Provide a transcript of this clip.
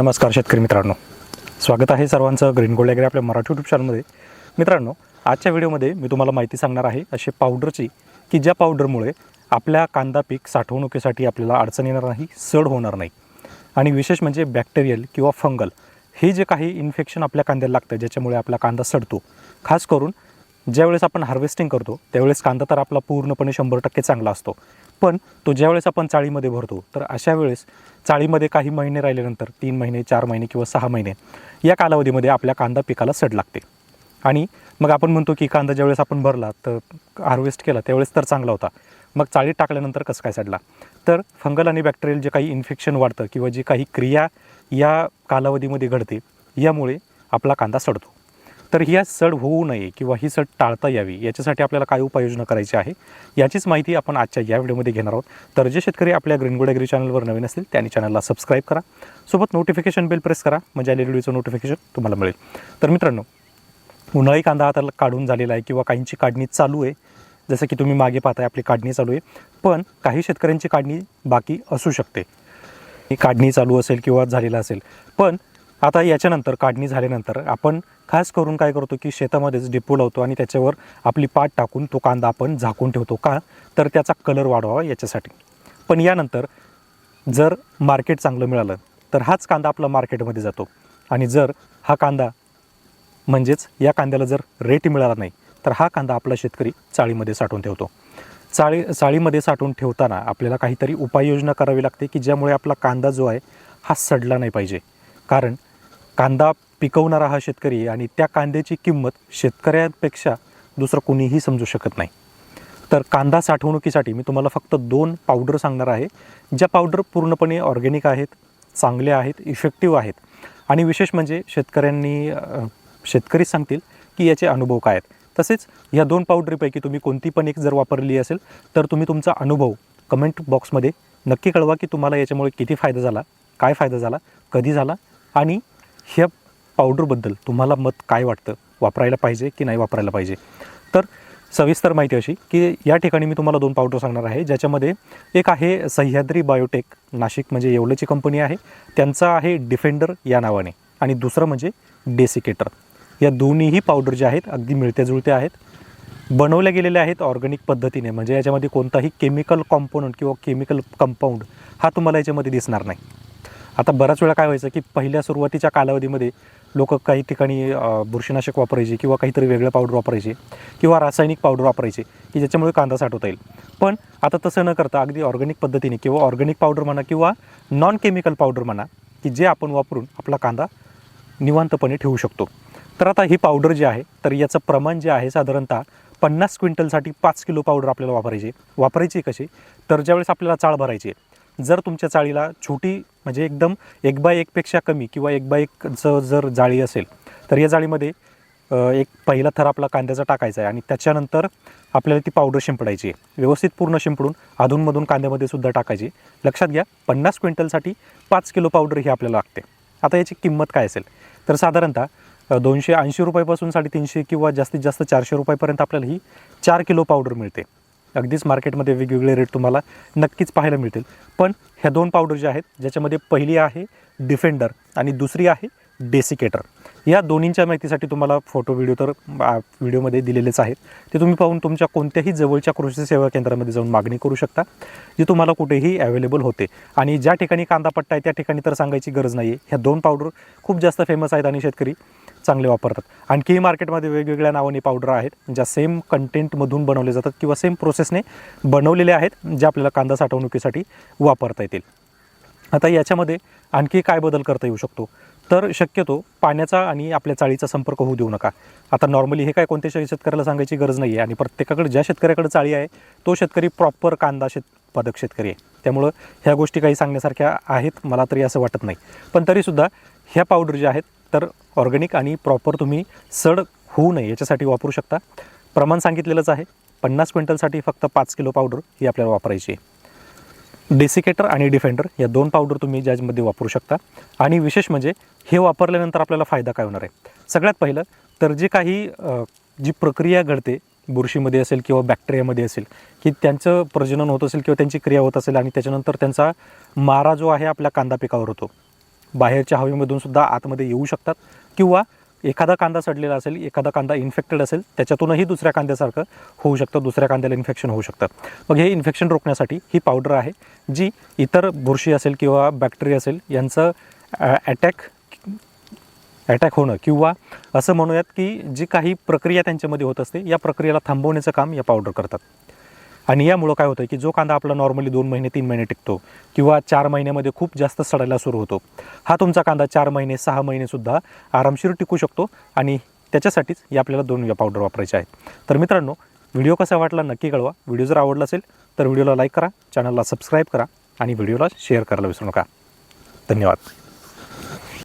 नमस्कार शेतकरी मित्रांनो. स्वागत आहे सर्वांचं ग्रीन गोल्ड वगैरे आपल्या मराठी युट्यूब चॅनलमध्ये मित्रांनो आजच्या व्हिडिओमध्ये मी तुम्हाला माहिती सांगणार आहे असे पावडरची की ज्या पावडरमुळे आपल्या कांदा पीक साठवणुकीसाठी आपल्याला अडचण येणार नाही सड होणार नाही. आणि विशेष म्हणजे बॅक्टेरियल किंवा फंगल हे जे काही इन्फेक्शन आपल्या कांद्याला लागतं ज्याच्यामुळे आपला कांदा सडतो. खास करून ज्यावेळेस आपण हार्वेस्टिंग करतो त्यावेळेस कांदा तर आपला पूर्णपणे शंभर टक्के चांगला असतो. पण तो ज्यावेळेस आपण चाळीमध्ये भरतो तर अशा वेळेस चाळीमध्ये काही महिने राहिल्यानंतर तीन महिने चार महिने किंवा सहा महिने या कालावधीमध्ये आपल्या कांदा पिकाला सड लागते. आणि मग आपण म्हणतो की कांदा ज्यावेळेस आपण भरला तर हार्वेस्ट केला त्यावेळेस तर चांगला होता. मग चाळीत टाकल्यानंतर कसं काय सडला? तर फंगल आणि बॅक्टेरियल जे काही इन्फेक्शन वाढतं किंवा जी काही क्रिया या कालावधीमध्ये घडते यामुळे आपला कांदा सडतो. तर ही सड होऊ नये किंवा ही सड टाळता यावी याच्यासाठी आपल्याला काय उपाययोजना करायची आहे याचीच माहिती आपण आजच्या या व्हिडिओमध्ये घेणार आहोत. तर जे शेतकरी आपल्या ग्रीनगोड ॲग्री चॅनलवर नवीन असतील त्यांनी चॅनलला सबस्क्राईब करा. सोबत नोटिफिकेशन बेल प्रेस करा म्हणजे आलेल्या व्हिडिओचं नोटिफिकेशन तुम्हाला मिळेल. तर मित्रांनो उन्हाळी कांदा आता काढून झालेला आहे किंवा काहींची काढणी चालू आहे. जसं की तुम्ही मागे पाहताय आपली काढणी चालू आहे. पण काही शेतकऱ्यांची काढणी बाकी असू शकते. ही काढणी चालू असेल किंवा झालेला असेल. पण आता याच्यानंतर काढणी झाल्यानंतर आपण खास करून काय करतो की शेतामध्येच डिपो लावतो आणि त्याच्यावर आपली पाट टाकून तो कांदा आपण झाकून ठेवतो. का? तर त्याचा कलर वाढवावा याच्यासाठी. पण यानंतर जर मार्केट चांगलं मिळालं तर हाच कांदा आपला मार्केटमध्ये जातो. आणि जर हा कांदा म्हणजेच या कांद्याला जर रेट मिळाला नाही तर हा कांदा आपला शेतकरी चाळीमध्ये साठवून ठेवतो. चाळी चाळीमध्ये साठवून ठेवताना आपल्याला काहीतरी उपाययोजना करावी लागते की ज्यामुळे आपला कांदा जो आहे हा सडला नाही पाहिजे. कारण कांदा पिकवणारा हा शेतकरी आहे आणि त्या कांद्याची किंमत शेतकऱ्यांपेक्षा दुसरं कोणीही समजू शकत नाही. तर कांदा साठवणुकीसाठी मी तुम्हाला फक्त दोन पावडर सांगणार आहे ज्या पावडर पूर्णपणे ऑर्गॅनिक आहेत चांगले आहेत इफेक्टिव्ह आहेत. आणि विशेष म्हणजे शेतकऱ्यांनी शेतकरी सांगतील की याचे अनुभव काय आहेत. तसेच या दोन पावडरीपैकी तुम्ही कोणती पण एक जर वापरली असेल तर तुम्ही तुमचा अनुभव कमेंट बॉक्समध्ये नक्की कळवा की तुम्हाला याच्यामुळे किती फायदा झाला काय फायदा झाला कधी झाला आणि ह्या पावडरबद्दल तुम्हाला मत काय वाटतं? वापरायला पाहिजे की नाही वापरायला पाहिजे? तर सविस्तर माहिती अशी की या ठिकाणी मी तुम्हाला दोन पावडर सांगणार आहे. ज्याच्यामध्ये एक आहे सह्याद्री बायोटेक नाशिक म्हणजे येवलेची कंपनी आहे. त्यांचा आहे डिफेंडर या नावाने. आणि दुसरं म्हणजे डेसिकेटर. या दोन्हीही पावडर जे आहेत अगदी मिळत्या जुळत्या आहेत. बनवल्या गेलेल्या आहेत ऑर्गॅनिक पद्धतीने. म्हणजे याच्यामध्ये कोणताही केमिकल कॉम्पोनंट किंवा केमिकल कंपाऊंड हा तुम्हाला याच्यामध्ये दिसणार नाही. आता बऱ्याच वेळा काय व्हायचं की पहिल्या सुरुवातीच्या कालावधीमध्ये लोक काही ठिकाणी बुरशीनाशक वापरायचे किंवा काहीतरी वेगळं पावडर वापरायचे किंवा रासायनिक पावडर वापरायचे की ज्याच्यामुळे कांदा साठवता येईल. पण आता तसं न करता अगदी ऑर्गॅनिक पद्धतीने किंवा ऑर्गॅनिक पावडर म्हणा किंवा नॉन केमिकल पावडर म्हणा की जे आपण वापरून आपला कांदा निवांतपणे ठेवू शकतो. तर आता ही पावडर जी आहे तर याचं प्रमाण जे आहे साधारणतः पन्नास क्विंटलसाठी पाच किलो पावडर आपल्याला वापरायची. वापरायची कशी तर ज्यावेळेस आपल्याला चाळ भरायची आहे जर तुमच्या चाळीला छोटी म्हणजे एकदम एक बाय एकपेक्षा कमी किंवा एक बाय एकचं जर जाळी असेल तर या जाळीमध्ये एक पहिला थर आपला कांद्याचा टाकायचा आहे आणि त्याच्यानंतर आपल्याला ती पावडर शिंपडायची आहे. व्यवस्थित पूर्ण शिंपडून अधूनमधून कांद्यामध्ये सुद्धा टाकायची लक्षात घ्या पन्नास क्विंटलसाठी पाच किलो पावडर ही आपल्याला लागते. आता याची किंमत काय असेल? तर साधारणतः दोनशे ऐंशी रुपयापासून साडेतीनशे किंवा जास्तीत जास्त चारशे रुपयापर्यंत आपल्याला ही चार किलो पावडर मिळते. अगदीच मार्केटमध्ये वेगवेगळे रेट तुम्हाला नक्कीच पाहायला मिळतील. पण ह्या दोन पावडर ज्या आहेत ज्याच्यामध्ये पहिली आहे डिफेंडर आणि दुसरी आहे डेसिकेटर. या दोन्हींच्या माहितीसाठी तुम्हाला फोटो व्हिडिओ तर व्हिडिओमध्ये दिलेलेच आहेत. ते तुम्ही पाहून तुमच्या कोणत्याही जवळच्या कृषी सेवा केंद्रामध्ये जाऊन मागणी करू शकता जी तुम्हाला कुठेही अवेलेबल होते. आणि ज्या ठिकाणी कांदा पट्टा आहे त्या ठिकाणी तर सांगायची गरज नाही आहे ह्या दोन पावडर खूप जास्त फेमस आहेत आणि शेतकरी चांगले वापरतात. आणखी मार्केटमध्ये वेगवेगळ्या नावाने पावडर आहेत ज्या सेम कंटेंटमधून बनवले जातात किंवा सेम प्रोसेसने बनवलेले आहेत ज्या आपल्याला कांदा साठवणुकीसाठी वापरता येतील. आता याच्यामध्ये आणखी काय बदल करता येऊ शकतो? तर शक्यतो पाण्याचा आणि आपल्या चाळीचा संपर्क होऊ देऊ नका. आता नॉर्मली हे काय कोणत्या शेतकऱ्याला सांगायची गरज नाही आहे आणि प्रत्येकाकडे ज्या शेतकऱ्याकडे चाळी आहे तो शेतकरी प्रॉपर कांदा शेतपादक शेतकरी आहे. त्यामुळं ह्या गोष्टी काही सांगण्यासारख्या आहेत मला तरी असं वाटत नाही. पण तरीसुद्धा ह्या पावडर ज्या आहेत तर ऑर्गॅनिक आणि प्रॉपर तुम्ही सड होऊ नये याच्यासाठी वापरू शकता. प्रमाण सांगितलेलंच आहे. पन्नास क्विंटलसाठी फक्त पाच किलो पावडर ही आपल्याला वापरायची आहे. डेसिकेटर आणि डिफेंडर या दोन पावडर तुम्ही ज्यामध्ये वापरू शकता. आणि विशेष म्हणजे हे वापरल्यानंतर आपल्याला फायदा काय होणार आहे? सगळ्यात पहिलं तर जे काही जी प्रक्रिया घडते बुरशीमध्ये असेल किंवा बॅक्टेरियामध्ये असेल की त्यांचं प्रजनन होत असेल किंवा त्यांची क्रिया होत असेल आणि त्याच्यानंतर त्यांचा मारा जो आहे आपल्या कांदा पिकावर होतो. बाहेरच्या हवेमधून सुद्धा आतमध्ये येऊ शकतात. किंवा एखादा कांदा सडलेला असेल एखादा कांदा इन्फेक्टेड असेल त्याच्यातूनही दुसऱ्या कांद्यासारखं होऊ शकतं दुसऱ्या कांद्याला इन्फेक्शन होऊ शकतं मग हे इन्फेक्शन रोखण्यासाठी ही पावडर आहे जी इतर बुरशी असेल किंवा बॅक्टेरिया असेल यांचं अटॅक अटॅक होणं किंवा असं म्हणूयात की जी काही प्रक्रिया त्यांच्यामध्ये होत असते या प्रक्रियेला थांबवण्याचं काम या पावडर करतात. आणि यामुळं काय होतं की जो कांदा आपला नॉर्मली दोन महिने तीन महिने टिकतो किंवा चार महिन्यामध्ये खूप जास्त सडायला सुरू होतो हा तुमचा कांदा चार महिने सहा महिनेसुद्धा आरामशीर टिकू शकतो आणि त्याच्यासाठीच या आपल्याला दोन या पावडर वापरायचे आहेत. तर मित्रांनो व्हिडिओ कसा वाटला नक्की कळवा. व्हिडिओ जर आवडला असेल तर व्हिडिओला लाईक करा चॅनलला सबस्क्राईब करा आणि व्हिडिओला शेअर करायला विसरू नका. धन्यवाद.